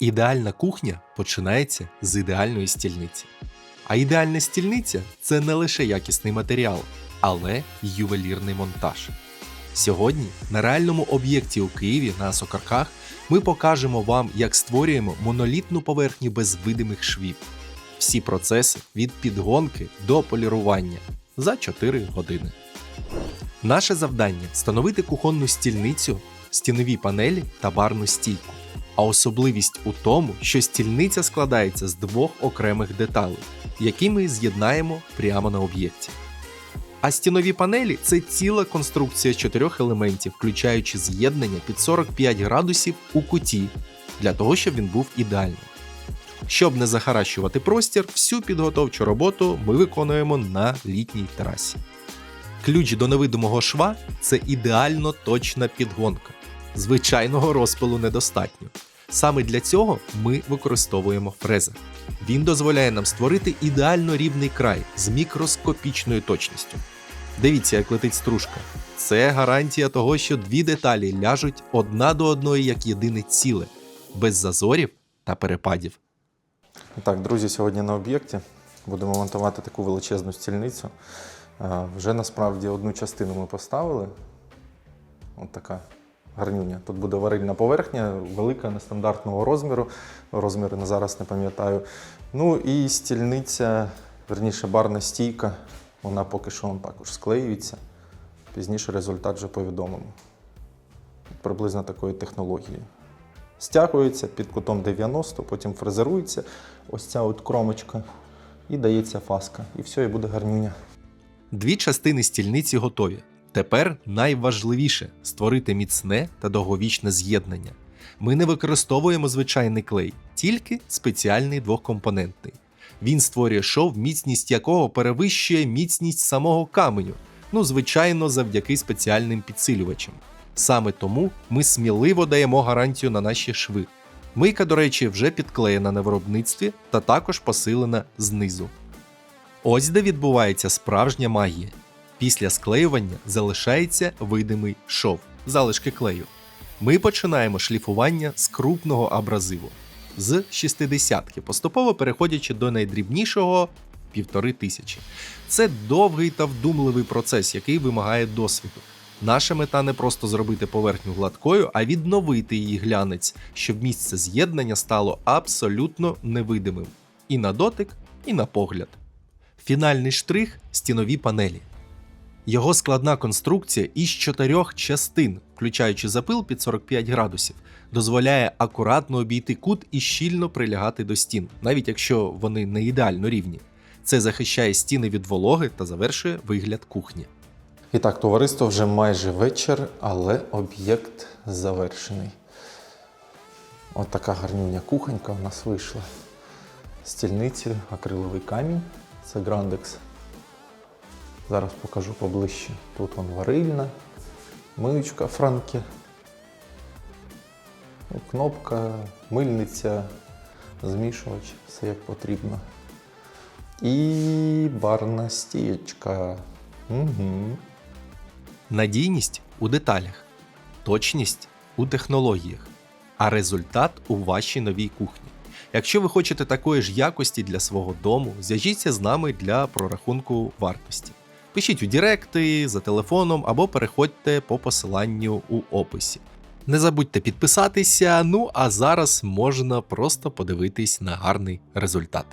Ідеальна кухня починається з ідеальної стільниці. А ідеальна стільниця це не лише якісний матеріал, але й ювелірний монтаж. Сьогодні на реальному об'єкті у Києві на Сокарках ми покажемо вам, як створюємо монолітну поверхню без видимих швів. Всі процеси від підгонки до полірування за 4 години. Наше завдання встановити кухонну стільницю, стінові панелі та барну стійку. А особливість у тому, що стільниця складається з двох окремих деталей, які ми з'єднаємо прямо на об'єкті. А стінові панелі це ціла конструкція чотирьох елементів, включаючи з'єднання під 45 градусів у куті, для того, щоб він був ідеальним. Щоб не захаращувати простір, всю підготовчу роботу ми виконуємо на літній терасі. Ключ до невидимого шва це ідеально точна підгонка. Звичайного розпилу недостатньо. Саме для цього ми використовуємо фрезер. Він дозволяє нам створити ідеально рівний край з мікроскопічною точністю. Дивіться, як летить стружка. Це гарантія того, що дві деталі ляжуть одна до одної як єдине ціле, без зазорів та перепадів. Так, друзі, сьогодні на об'єкті будемо монтувати таку величезну стільницю. Е, Вже насправді одну частину ми поставили. От така гарнюня. Тут буде варильна поверхня, велика, нестандартного розміру. Розміри на зараз не пам'ятаю. Ну і стільниця, верніше, барна стійка. Вона поки що також склеюється. Пізніше результат вже повідомимо. Приблизно такої технології. Стягується під кутом 90, потім фрезерується ось ця от кромочка і дається фаска. І все, і буде гарнюня. Дві частини стільниці готові. Тепер найважливіше створити міцне та довговічне з'єднання. Ми не використовуємо звичайний клей, тільки спеціальний двохкомпонентний. Він створює шов, міцність якого перевищує міцність самого каменю, ну, звичайно, завдяки спеціальним підсилювачам. Саме тому ми сміливо даємо гарантію на наші шви. Мийка, до речі, вже підклеєна на виробництві та також посилена знизу. Ось де відбувається справжня магія. Після склеювання залишається видимий шов, залишки клею. Ми починаємо шліфування з крупного абразиву з 60-ки, поступово переходячи до найдрібнішого півтори тисячі. Це довгий та вдумливий процес, який вимагає досвіду. Наша мета не просто зробити поверхню гладкою, а відновити її глянець, щоб місце з'єднання стало абсолютно невидимим і на дотик, і на погляд. Фінальний штрих стінові панелі. Його складна конструкція із чотирьох частин, включаючи запил під 45 градусів, дозволяє акуратно обійти кут і щільно прилягати до стін, навіть якщо вони не ідеально рівні. Це захищає стіни від вологи та завершує вигляд кухні. І так, товариство вже майже вечір, але об'єкт завершений. От така гарнюня кухонька у нас вийшла. Стільниці, акриловий камінь. Це Грандекс. Зараз покажу поближче. Тут вон варильна, миючка Франкі. Ну, Кнопка, мильниця, змішувач, все як потрібно. І барна стієчка. Угу. Надійність у деталях, точність у технологіях, а результат у вашій новій кухні. Якщо ви хочете такої ж якості для свого дому, зв'яжіться з нами для прорахунку вартості. Пишіть у Директи, за телефоном або переходьте по посиланню у описі. Не забудьте підписатися, ну а зараз можна просто подивитись на гарний результат.